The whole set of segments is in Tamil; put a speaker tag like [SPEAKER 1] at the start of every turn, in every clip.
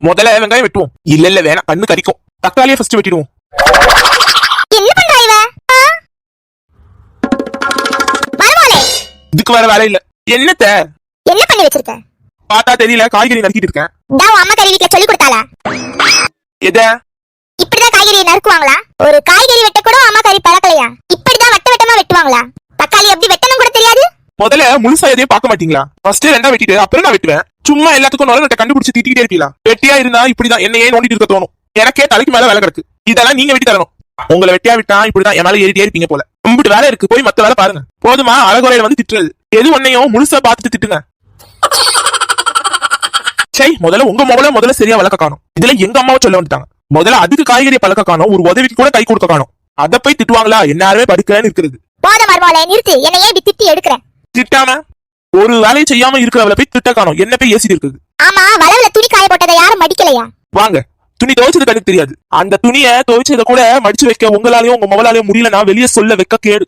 [SPEAKER 1] முதல்ல வெங்காயம் வெட்டுவோம். இல்ல இல்ல வேணாம். கண்ணு கறிக்கும் தக்காளியை ஃபர்ஸ்ட் வெட்டிடுவோம். இதுக்கு வேற வேலை இல்ல. என்னத்த?
[SPEAKER 2] என்ன பண்ணி வச்சிருக்க?
[SPEAKER 1] பார்த்தா தெரியல காய்கறி நறுக்கிட்டு இருக்கேன்.
[SPEAKER 2] அம்மா கறி வீட்டுல சொல்லி கொடுத்தாளா?
[SPEAKER 1] எத?
[SPEAKER 2] இப்படிதான் காய்கறியை நறுக்குவாங்களா? ஒரு காய்கறி வெட்ட கூட அம்மா கறி பழக்கலையா இப்படிதான் வட்ட வட்டமா வெட்டுவாங்களா தக்காளி எப்படி வெட்டணும் கூட தெரியாது
[SPEAKER 1] முதல்ல முழுசா எதையும் பார்க்க மாட்டீங்களா? ஃபர்ஸ்ட் ரெண்டா வெட்டிட்டு அப்புறம் நான் வெட்டுவேன். சும்மா எல்லாத்துக்கும் நுழைய கண்டுபிடிச்சு திட்டிக்கிட்டே இருப்பீங்களா வெட்டியா இருந்தா இப்படிதான் என்ன ஏன் நோண்டிட்டு இருக்க தோணும்? எனக்கே தலைக்கு மேல வேலை கிடக்கு. இதெல்லாம் நீங்க வெட்டி தரணும். உங்களை வெட்டியா விட்டா இப்படிதான் என் மேல ஏறிட்டே இருப்பீங்க போல. கும்பிட்டு வேலை இருக்கு போய் மத்த வேலை பாருங்க. போதுமா அழகுறையில வந்து திட்டுறது. எது ஒன்னையும் முழுசா பார்த்துட்டு திட்டுங்க. சரி முதல்ல உங்க முதல்ல முதல்ல சரியா வளர்க்க காணும். இதுல எங்க அம்மாவை சொல்ல வந்துட்டாங்க. முதல்ல அதுக்கு காய்கறி பழக்க காணும் ஒரு உதவிக்கு கூட கை கொடுக்க காணும். அதை போய் திட்டுவாங்களா? எல்லாருமே படுக்கன்னு இருக்கிறது.
[SPEAKER 2] போத மருமகளே நிறுத்து. என்னையே இப்படி திட்டி எடுக்கிறேன்
[SPEAKER 1] திட்டாம ஒரு வேலையை செய்யாம இருக்கிறவளை போய் திட்ட காணும். என்ன போய் ஏசிட்டு இருக்குது.
[SPEAKER 2] ஆமா வளவுல துணி காய போட்டதை யாரும் மடிக்கலையா?
[SPEAKER 1] வாங்க. துணி துவைச்சது கணக்கு தெரியாது. அந்த துணியை துவைச்சத கூட மடிச்சு வைக்க உங்களாலயும் உங்க மொபைலாலயும் முடியலன்னா வெளியே சொல்ல வைக்க கேடு.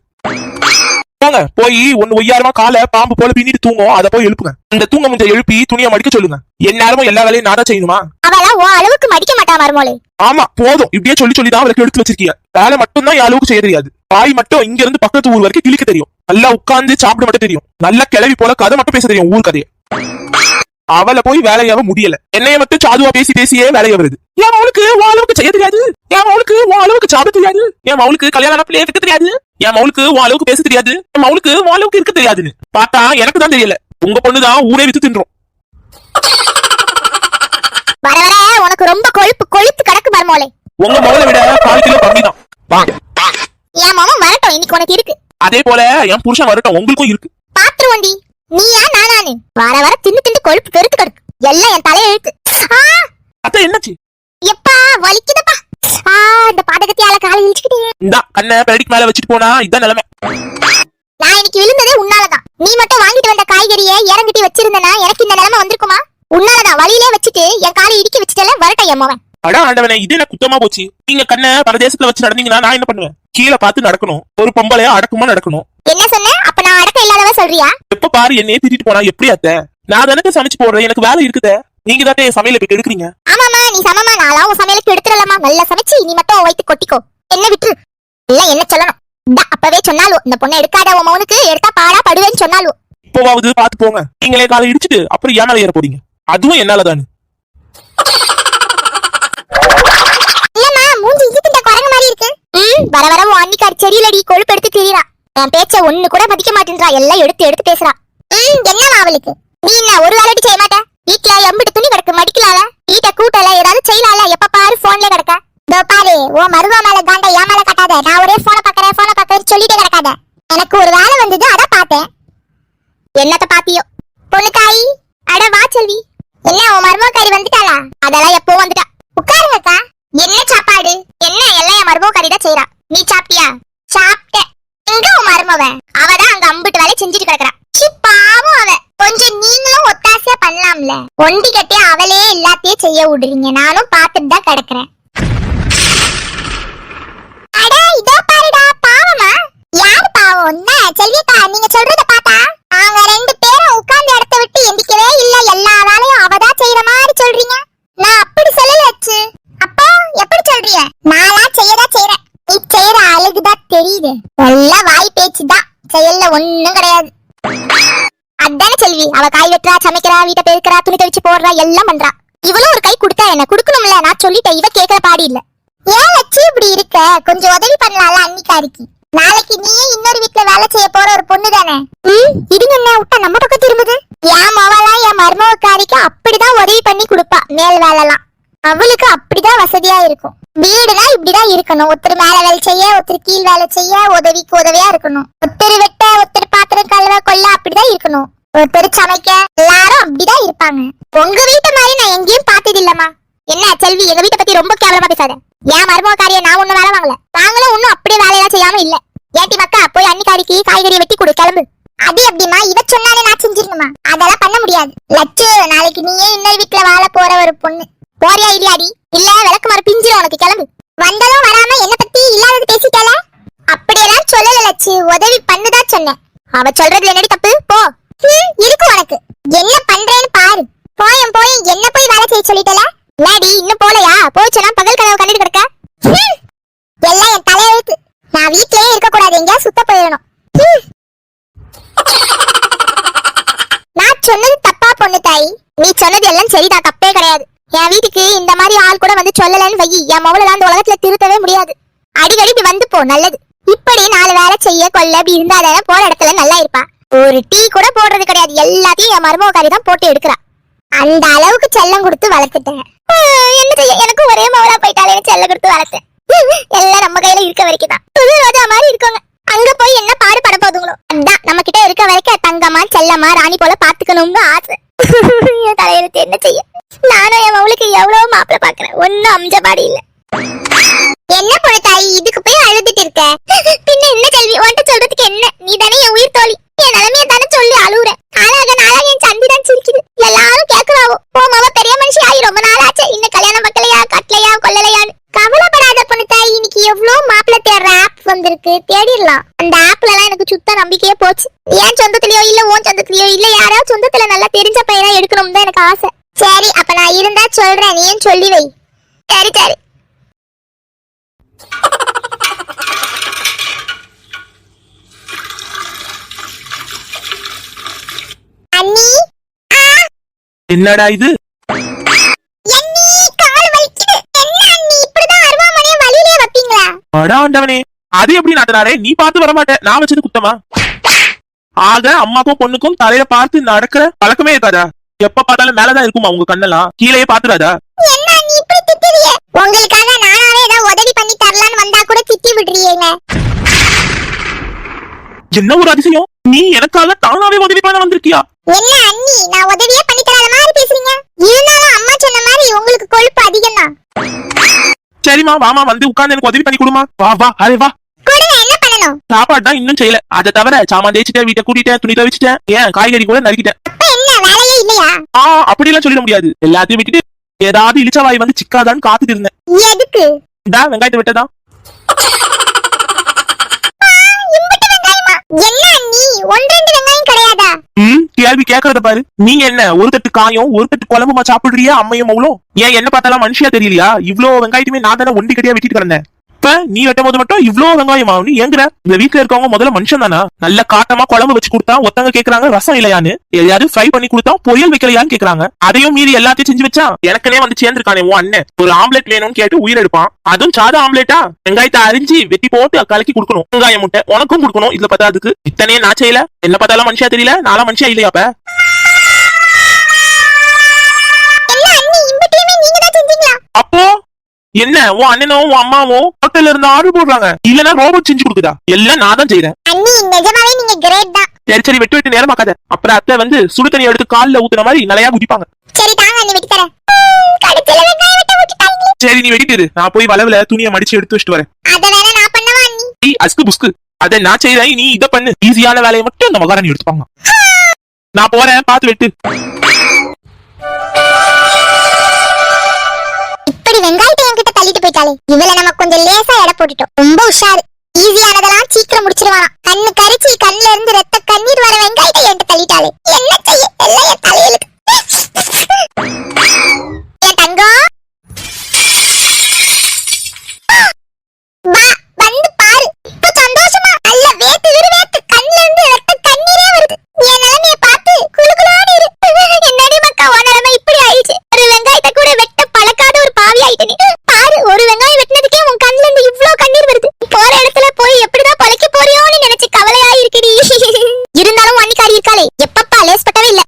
[SPEAKER 1] போங்க போய் ஒன்னு ஒய்யாரமா காலை பாம்பு போல பின்னிட்டு தூங்கும். அதை போய் எழுப்புங்க. அந்த தூங்க முஞ்ச எழுப்பி துணியை மடிக்க சொல்லுங்க. எந்நேரமும் எல்லா வேலையும் நான் செய்யணுமா?
[SPEAKER 2] அவளா உன் அளவுக்கு மடிக்க மாட்டா மருமகளே
[SPEAKER 1] ஆமா போதும். இப்படியே சொல்லி சொல்லி தான் அவளுக்கு எடுத்து வச்சிருக்கீங்க. வேலை மட்டும் தான் என் அளவுக்கு செய்ய தெரியாது. பாய் மட்டும் இங்க இருந்து பக்கத்து ஊர் வரைக்கும் கிழிக்க தெரியும். நல்லா உட்கார்ந்து சாப்பிட மட்டும் தெரியும். நல்லா கிளவி போல கதை மட்டும் பேச தெரியும் ஊர் கதையை. அவளை போய் வேலையாவ முடியல. என்னைய மட்டும் சாதுவா பேசி பேசியே வேலைய வருது. என் மவுளுக்கு உன் அளவுக்கு செய்ய தெரியாது. என் மவுளுக்கு உன் அளவுக்கு சாப்பிட தெரியாது. என் மவுளுக்கு கல்யாணம் பிள்ளைய இருக்க தெரியாது. என் மவுளுக்கு உன் அளவுக்கு பேச தெரியாது. என் மவுளுக்கு உன் அளவுக்கு இருக்க தெரியாதுன்னு. பார்த்தா எனக்கு தான் தெரியல. உங்க பொண்ணுதான் ஊரே வித்து தின்றோம்.
[SPEAKER 2] வர வர உனக்கு ரொம்ப கொழுப்பு கொழுப்பு கிடக்கு மருமகளே
[SPEAKER 1] உங்க மகளை விட கால் கிலோ கம்மி தான். வாங்க.
[SPEAKER 2] என் மாமன் வரட்டும் இன்னைக்கு உனக்கு இருக்கு.
[SPEAKER 1] அதே போல என் புருஷன் வரட்டும் உங்களுக்கும் இருக்கு.
[SPEAKER 2] பாத்துருவோண்டி. நீயா நானானு வர வர தின்னு தின்னு கொழுப்பு பெருத்து கிடக்கு. எல்லாம் என் தலையை இழுத்து. ஆ!
[SPEAKER 1] அத்தை என்னாச்சு
[SPEAKER 2] எப்பா வலிக்குதப்பா ஆ இந்த
[SPEAKER 1] இந்தா கண்ணை பெரடிக்கு மேல வச்சுட்டு போனா இதான் நிலைமை.
[SPEAKER 2] நான் இன்னைக்கு விழுந்ததே உன்னாலதான். நீ மட்டும் வாங்கிட்டு வந்த காய்கறியை இறங்கிட்டு வச்சிருந்தனா எனக்கு இந்த நிலைமை வந்திருக்குமா? உன்னாலதான் வழியிலே வச்சுட்டு என் காலை இடிக்க வச்சுட்டல வரட்டும் என் மவன்.
[SPEAKER 1] அடா ஆண்டவனே இது என்ன குத்தமா போச்சு? நீங்க கண்ணை பரதேசத்துல வச்சு நடந்தீங்கன்னா நான் என்ன பண்ணுவேன்? கீழே பார்த்து நடக்கணும். ஒரு பொம்பளையா அடக்கமா நடக்கணும்.
[SPEAKER 2] என்ன சொன்ன? அப்ப நான் அடக்கம் இல்லாதவ சொல்றியா?
[SPEAKER 1] எப்ப பாரு என்னையே திட்டிட்டு போனா எப்படி அத்தை? நான் தானே சமைச்சு போடுறேன் எனக்கு வேலை இருக்குதே. நீங்க தான் சமையல போய் எடுக்கிறீங்க
[SPEAKER 2] ஆமாமா நீ சமமா? நாளா உன் சமையலுக்கு எடுத்துடலாமா நல்லா சமைச்சு நீ மட்டும் வயித்து கொட்டிக்கோ. என்ன விட்டுரு இல்ல என்ன சொல்லணும்? இந்தா, அப்பவே சொன்னாலும் இந்த பொண்ணை எடுக்காத உன் மௌனுக்கு எடுத்தா பாடா படுவேன்னு சொன்னாலும்.
[SPEAKER 1] இப்போவாவது பார்த்து போங்க. நீங்களே காலை இடிச்சிட்டு அப்புறம் ஏன் மேல ஏற போறீங்க? அதுவும் என்னாலதானு
[SPEAKER 2] இல்லம்மா மூஞ்சி இஞ்சி திண்ட குரங்கு மாதிரி இருக்கு. ம் வர வர உன் அன்னிக்கார் செடியிலடி கொழுப்பு எடுத்து திரியறா. என் பேச்ச ஒண்ணு கூட மதிக்க மாட்டேன்றா. எல்லாம் எடுத்து எடுத்து பேசுறா. ம் என்னம்மா அவளுக்கு? நீ என்ன ஒரு வேலைக்கு செய்ய மாட்ட? வீட்ல எம்பிட்டு துணி கிடக்கு மடிக்கலால? வீட்டை கூட்டல ஏதாவது செய்யலால? எப்ப பாரு போன்ல கிடக்க. இதோ பாரு ஓ மருவா மேல காண்ட என் மேல கட்டாத. நான் ஒரே போன பாக்குறேன் போன பாக்குறேன் சொல்லிட்டே கிடக்காத. எனக்கு ஒரு வேலை வந்தது அதான் பார்த்தேன். என்னத்த பாத்தியோ பொண்ணுக்காய்? அட வா செல்வி. என்ன உன் மருமக்காரி வந்துட்டாளா? அதெல்லாம் எப்போ வந்துட்டா. உட்காருங்கக்கா என்ன சாப்பாடு? என்ன எல்லாம் என் மருமகாரி தான் செய்யறா நீ சாப்பிட்டியா? சாப்பிட்டேன். எங்க உன் மருமவன் அவதான் அங்க அம்பிட்டு வேலை செஞ்சுட்டு கிடக்குறா. பாவம் அவ. கொஞ்சம் நீங்களும் ஒத்தாசையா பண்ணலாம்ல. ஒண்டி கட்டி அவளே எல்லாத்தையும் செய்ய விடுறீங்க. நானும் பார்த்துட்டு தான் கிடக்குறேன். இதோ பாருடா பாவமா? யாரு பாவம்? என்ன செல்வியக்கா நீங்க சொல்றத பார்த்தா? அவங்க ரெண்டு பேரும் உட்கார்ந்த இடத்த விட்டு எந்திக்கவே இல்ல. எல்லா வேலையும் அவதான் செய்யற மாதிரி சொல்றீங்க. நான் அப்படி சொல்லல அச்சு. அப்போ எப்படி சொல்றீங்க? நானா செய்யதா செய்யறேன் நீ செய்யற அழகுதான் தெரியுது. எல்லாம் வாய் பேச்சுதான் செயல்ல ஒண்ணும் கிடையாது. அதானே செல்வி. அவ காய் வெட்டுறா சமைக்கிறா வீட்டை பெருக்கிறா துணி துவைச்சு போடுறா எல்லாம் பண்றா. இவளும் ஒரு கை கொடுத்தா என்ன? குடுக்கணும்ல? நான் சொல்லிட்டேன். இவ கேக்குற பாடி இல்ல. ஏன் லட்சு இப்படி இருக்க? கொஞ்சம் உதவி பண்ணலாம்ல அன்னிக்காரிக்கு. நாளைக்கு நீயே இன்னொரு வீட்ல வேலை செய்ய போற ஒரு பொண்ணு தானே? ம் இதுங்க என்ன விட்டா நம்ம பக்கம் திரும்புது? என் மவளாம் என் மருமகாரிக்கு அப்படிதான் உதவி பண்ணி கொடுப்பா மேல் வேலைலாம். அவளுக்கு அப்படிதான் வசதியா இருக்கும். வீடுனா இப்படிதான் இருக்கணும். ஒருத்தர் மேல வேலை செய்ய ஒருத்தர் கீழ் வேலை செய்ய உதவிக்கு உதவியா இருக்கணும். ஒருத்தர் வெட்ட ஒருத்தர் பாத்திரம் கழுவ கொல்ல அப்படிதான் இருக்கணும். ஒருத்தர் சமைக்க எல்லாரும் அப்படிதான் இருப்பாங்க. உங்க வீட்டு மாதிரி நான் எங்கேயும் பார்த்தது இல்லம்மா என்ன செல்வி எங்க வீட்டை பத்தி ரொம்ப கேவலமா பேசாத. என் மருமகாரிய நான் ஒண்ணு வேலை வாங்கல. நாங்களும் ஒண்ணும் அப்படியே வேலையெல்லாம் செய்யாம இல்ல. ஏட்டி மக்கா போய் அன்னிக்காரிக்கு காய்கறி வெட்டி கொடு கிளம்பு. அது எப்படிமா இவ சொன்னாலே நான் செஞ்சிருந்தமா அதெல்லாம் பண்ண முடியாது. லட்சு நாளைக்கு நீயே இன்னொரு வீட்டுல வாழ போற ஒரு பொண்ணு. போறியா இல்லையாடி? இல்ல விளக்கு மரம் பிஞ்சிரும் உனக்கு கிளம்பு. வந்தாலும் வராம என்ன பத்தி இல்லாதது பேசிட்டால? அப்படியெல்லாம் சொல்லல லட்சு உதவி பண்ணுதான் சொன்னேன். அவ சொல்றதுல என்னடி தப்பு? போ. இருக்கு உனக்கு. என்ன பண்றேன்னு பாரு. போயும் போயும் என்ன போய் வேலை செய்ய சொல்லிட்டல? என்னடி இன்னும் போலையா? போச்சுன்னா பகல் கனவு கண்டுட்டு கிடக்க ஹம். எல்லாம் என் தலையெழுத்து நான் வீட்லயே இருக்க கூடாது எங்கேயா சுத்த போயிடணும் நான் சொன்னது தப்பா பொண்ணு தாய். நீ சொன்னது எல்லாம் சரிதான் தப்பே கிடையாது. என் வீட்டுக்கு இந்த மாதிரி ஆள் கூட வந்து சொல்லலன்னு வை. என் மவளை அந்த உலகத்துல திருத்தவே முடியாது. அடிக்கடி இப்படி வந்து போ நல்லது. இப்படி நாலு வேலை செய்ய கொள்ள அப்படி இருந்தாதானே போற இடத்துல நல்லா இருப்பா. ஒரு டீ கூட போடுறது கிடையாது. எல்லாத்தையும் என் மருமகாரி தான் போட்டு எடுக்கிறா. அந்த அளவுக்கு செல்லம் கொடுத்து வளர்த்துட்டேன். என்ன செய்ய எனக்கும் ஒரே மவளா போயிட்டாலே செல்லம் கொடுத்து வளர்த்தேன். எல்லாம் நம்ம கையில இருக்க வரைக்கும் தான். புது ரோஜா மாதிரி இருக்கோங்க அங்க போய் என்ன பாடுபட போதுங்களோ? அதான் நம்ம கிட்ட இருக்க வரைக்கும் தங்கம்மா செல்லம்மா ராணி போல பாத்துக்கணும்னு ஆசை. என் தலையெழுத்து என்ன செய்ய நானும் என் மவளுக்கு எவ்வளவு மாப்பிள்ள பாக்குறேன். ஒன்னும் அம்ஜ பாடி இல்ல என்ன பொண்ணு தாயி இதுக்கு போய் அழுதுட்டு இருக்க பின்ன என்ன செல்வி உன்கிட்ட சொல்றதுக்கு என்ன நீ தானே என் உயிர் தோழி என் நிலைமைய தானே சொல்லி அழுவுற நாளாக நாளாக என் சந்தி தான் சிரிக்குது எல்லாரும் கேக்குறாவோ ஓ மாவ பெரிய மனுஷி ஆகி ரொம்ப நாள் ஆச்சு இன்னும் கல்யாணம் பக்கலையா கட்டலையா கொல்லலையான்னு கவலைப்படாத பொண்ணு தாய் இன்னைக்கு எவ்வளவு மாப்பிள்ள தேடுற ஆப் வந்திருக்கு தேடிடலாம் அந்த ஆப்ல எல்லாம் எனக்கு சுத்த நம்பிக்கையே போச்சு. ஏன் சொந்தத்திலயோ இல்ல உன் சொந்தத்திலயோ இல்ல யாராவது சொந்தத்துல நல்லா தெரிஞ்ச பையனா எடுக்கணும் தான் எனக்கு ஆசை. சரி அப்ப நான் இருந்தா சொல்றேன் நீ ஏன் சொல்லி வை. சரி சரி. அண்ணி?
[SPEAKER 1] என்னடா இது?
[SPEAKER 2] அண்ணி கால் வலிக்குது. என்ன அண்ணி இப்படிதான் அருவாமனைய வலியிலே வைப்பீங்களா?
[SPEAKER 1] அடா ஆண்டவனே. அது எப்படி நாத்தனாரே? நீ பார்த்து வர மாட்டே நான் வச்சது குத்தமா? ஆக அம்மாக்கும் பொண்ணுக்கும் தலையில பார்த்து நடக்கிற பழக்கமே இருக்காதா? எப்ப பார்த்தாலும் மேலதான் இருக்குமா உங்க கண்ணெல்லாம்? கீழே பாத்துறாதா
[SPEAKER 2] உங்களுக்காக நானாவே ஏதாவது உதவி பண்ணி தரலான்னு வந்தா கூட திட்டி விடுறீங்க
[SPEAKER 1] என்ன? ஒரு அதிசயம்? நீ எனக்காக தானாவே உதவி பண்ண வந்திருக்கியா?
[SPEAKER 2] என்ன அண்ணி நான் உதவியே பண்ணி தராத மாதிரி பேசுறீங்க? இருந்தாலும் அம்மா சொன்ன மாதிரி உங்களுக்கு கொழுப்பு அதிகம் தான்
[SPEAKER 1] சரிம்மா வாமா வந்து உட்கார்ந்து எனக்கு உதவி பண்ணி கொடுமா வா வா அரே வா.
[SPEAKER 2] கொடுங்க என்ன பண்ணணும்?
[SPEAKER 1] சாப்பாடு தான் இன்னும் செய்யல. அதை தவிர சாமான் தேய்ச்சிட்டேன் வீட்டை கூட்டிட்டேன் துணி துவைச்சிட்டேன் ஏன் காய்கறி கூட நறுக்கிட்டேன்.
[SPEAKER 2] அப்ப என்ன வேலையே இல்லையா?
[SPEAKER 1] ஆ அப்படியெல்லாம் சொல்லிட முடியாது. எல்லாத்தையும் விட்டுட்டு ஏதாவது இளிச்சவாய் வந்து சிக்காதான்னு காத்துட்டு இருந்தேன்.
[SPEAKER 2] எதுக்கு?
[SPEAKER 1] வெங்காயத்தை விட்டதா
[SPEAKER 2] என்ன அண்ணி ஒன்று ரெண்டு வெங்காயம் கிடையாதா?
[SPEAKER 1] ம் கேள்வி கேக்குறத பாரு. நீ என்ன ஒரு தட்டு காயும் ஒரு தட்டு குழம்புமா சாப்பிடுறியா அம்மையும் அவ்வளோ ஏன் என்ன பார்த்தாலும் மனுஷியா தெரியலையா? இவ்ளோ வெங்காயத்துமே நான் தானே ஒண்டி கட்டியா வெட்டிட்டு கிடந்தேன். இப்ப நீ வெட்டும் போது மட்டும் இவ்ளோ வெங்காயமா நீ ஏங்குற? இந்த வீட்டுல இருக்கவங்க முதல்ல மனுஷன் தானா? நல்ல காட்டமா குழம்பு வச்சு கொடுத்தா ஒருத்தங்க கேக்குறாங்க ரசம் இல்லையான்னு? எதையாவது ஃப்ரை பண்ணி கொடுத்தா பொரியல் வைக்கலையான்னு கேக்குறாங்க. அதையும் மீறி எல்லாத்தையும் செஞ்சு வச்சா எனக்குனே வந்து சேர்ந்திருக்கானே உன் அண்ணன். ஒரு ஆம்லெட் வேணும்னு கேட்டு உயிர் எடுப்பான். அதுவும் சாதா ஆம்லெட்டா? வெங்காயத்தை அரிஞ்சு வெட்டி போட்டு கலக்கி கொடுக்கணும். வெங்காயம் முட்டை உனக்கும் கொடுக்கணும். இதுல பார்த்தாதுக்கு இத்தனையே நான் செய்யல. என்ன பார்த்தாலும் மனுஷியா தெரியல. நாளா மனுஷியா இல்லையா அப்ப?
[SPEAKER 2] என்ன அண்ணி இம்புட்டையுமே நீங்க தான் செஞ்சீங்களா?
[SPEAKER 1] அப்போ? என்ன? உன் அண்ணனும் உன் அம்மாவும் ஹோட்டல்ல இருந்து ஆர்டர் போடுறாங்க. இல்லனா ரோபோட் செஞ்சு கொடுக்குதா? எல்லாம் நான் தான் செய்றேன்
[SPEAKER 2] அண்ணி நிஜமாவே நீங்க கிரேட் தான்.
[SPEAKER 1] சரி சரி வெட்டு வெட்டு நேரமாக்காத அப்புறம் அத்தை வந்து சுடு தண்ணி எடுத்து கால்ல ஊத்துன மாதிரி நிலையா குதிப்பாங்க.
[SPEAKER 2] சரி தாங்க அண்ணி வெட்டி தரேன். வெங்காயம் வெட்ட
[SPEAKER 1] சரி நீ வெட்டிட்டு. நான் போய் வளவுல துணியை மடிச்சு எடுத்து வச்சுட்டு வரேன்.
[SPEAKER 2] அத வேற நான் பண்ணவா அண்ணி?
[SPEAKER 1] ஏய், அஸ்கு புஸ்கு. அதை நான் செய்றேன். நீ இத பண்ணு. ஈஸியான வேலையை மட்டும் இந்த மகாராணி எடுத்துப்பாங்க. நான் போறேன். பாத்து வெட்டு.
[SPEAKER 2] இப்படி வெங்காயத்தை என்கிட்ட தள்ளிட்டு போயிட்டாலே இவள நம்ம கொஞ்சம் லேசா எடை போட்டுட்டோம். ரொம்ப உஷாரு. ஈஸியானதெல்லாம் சீக்கிரம் முடிச்சிருவானா கண்ணு கரிச்சி கண்ணுல இருந்து ரத்த கண்ணீர் வர வெங்காயத்தை என்கிட்ட தள்ளிட்டாளே. என்ன செய்ய? எல்லாம் என் தலையெழுத்து என் தங்கம் வா வந்து பாரு இப்ப சந்தோஷமா நல்ல வேத்து விறுவேத்து கண்ணுல இருந்து ரத்த கண்ணீரே வருது என் நிலைமைய பார்த்து குளு குளுன்னு இரு என்னடி மக்கா உன் நிலைமை இப்படி ஆயிடுச்சு ஒரு வெங்காயத்தை கூட வெட்ட பழக்காத ஒரு பாவி ஆயிட்ட நீ பாரு ஒரு வெங்காயம் வெட்டினதுக்கே உன் கண்ணுல இருந்து இவ்ளோ கண்ணீர் வருது போற இடத்துல போய் எப்படிதான் பழைக்க போறியோன்னு நினைச்சு கவலையா இருக்குடி இருந்தாலும் வன்னிக்காரி இருக்காளே எப்பப்பா லேஸ்பட்டவே இல்ல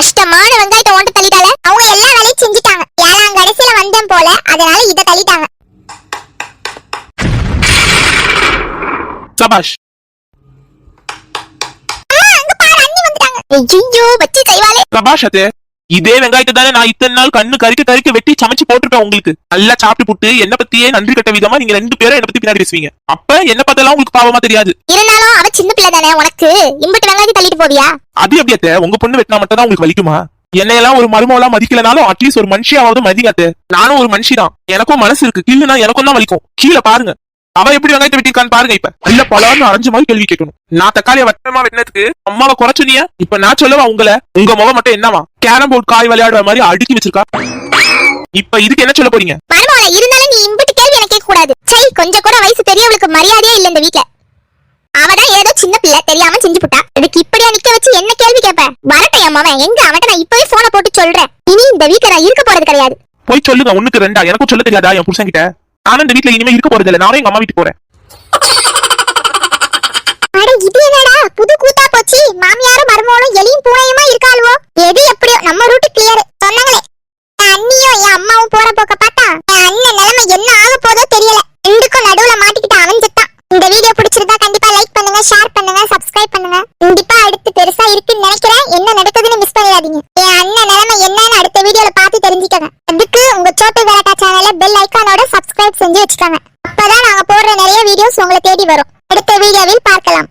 [SPEAKER 2] கஷ்டமான வெங்காயத்தை ஓண்ட தள்ளிட்டால அவங்க எல்லா வேலையும் செஞ்சுட்டாங்க ஏழாம் கடைசியில வந்தேன் போல அதனால இத தள்ளிட்டாங்க
[SPEAKER 1] சபாஷ்
[SPEAKER 2] அம்மா, அங்க பாரு அண்ணி வந்துட்டாங்க ஐயோ வச்சு
[SPEAKER 1] சபாஷ். அத்தே இதே வெங்காயத்தை தானே நான் இத்தனை நாள் கண்ணு கறிக்க கறிக்க வெட்டி சமைச்சு போட்டிருப்பேன் உங்களுக்கு. நல்லா சாப்பிட்டு புட்டு என்ன பத்தியே நன்றி கட்ட விதமா நீங்க ரெண்டு பேரும் என்ன பத்தி பின்னாடி பேசுவீங்க. அப்ப என்ன பார்த்தெல்லாம் உங்களுக்கு பாவமா தெரியாது.
[SPEAKER 2] இருந்தாலும் அவ சின்ன பிள்ளை தானே உனக்கு? இம்புட்டு வெங்காயத்தை தள்ளிட்டு போவியா?
[SPEAKER 1] அது எப்படி அத்தை உங்க பொண்ணு வெட்டினா மட்டும் தான் உங்களுக்கு வலிக்குமா? என்னையெல்லாம் ஒரு மருமகளா மதிக்கலனாலும் அட்லீஸ்ட் ஒரு மனுஷியாவது மதிக்காத்து நானும் ஒரு மனுஷி தான். எனக்கும் மனசு இருக்கு. கீழனா எனக்கும் தான் வலிக்கும். கீழே பாருங்க. அவ எப்படி வெங்காயத்தை வெட்டிருக்கான்னு பாருங்க இப்ப. இல்ல பலான்னு அரைஞ்ச மாதிரி கேள்வி கேட்கணும். நான் தக்காளிய வட்டமா வெட்டினதுக்கு அம்மாவை குறைச்சுனியா இப்ப நான் சொல்லவா உங்களை? உங்க முகம் மட்டும் என்னவா? கேரம் போர்டு காய் விளையாடுற மாதிரி அடுக்கி வச்சிருக்கா? இப்ப இதுக்கு என்ன சொல்ல போறீங்க?
[SPEAKER 2] மருமகள இருந்தாலும் நீ இம்பிட்டு கேள்வி எனக்கு கேட்க கூடாது. சை கொஞ்சம் கூட வயசு பெரியவளுக்கு மரியாதையே இல்ல இந்த வீட்ல. அவதான் ஏதோ சின்ன பிள்ளை தெரியாம செஞ்சு புட்டா. இதுக்கு இப்படியா நிக்க வச்சு என்ன கேள்வி கேப்ப வரட்டும் என் மாமன் எங்க அவன்கிட்ட நான் இப்பவே போனை போட்டு சொல்றேன். இனி இந்த வீட்ல நான் இருக்க போறது கிடையாது.
[SPEAKER 1] போய் சொல்லுங்க ஒண்ணுக்கு ரெண்டா? எனக்கும் சொல்ல தெரியாதா என் புருஷன் கிட்ட நானும் இந்த இனிமே இருக்க போறது இல்ல நானும் எங்க அம்மா வீட்டுக்கு போறேன்.
[SPEAKER 2] அட இது என்னடா? புது கூத்தா போச்சு. மாமியாரும் மருமகளும் எலியும் பூனையுமா இருக்காளுவோ? எது எப்படியோ நம்ம ரூட் கிளியர் சொன்னாங்களே. அண்ணியும் என் அம்மாவும் போற போக்க பார்த்தா என் அண்ணன் நிலைமை என்ன ஆக போதோ தெரியல. ரெண்டுக்கும் வச்சுக்கோங்க. அப்பதான் நாங்க போடுற நிறைய வீடியோஸ் உங்களை தேடி வரும். அடுத்த வீடியோவில் பார்க்கலாம்.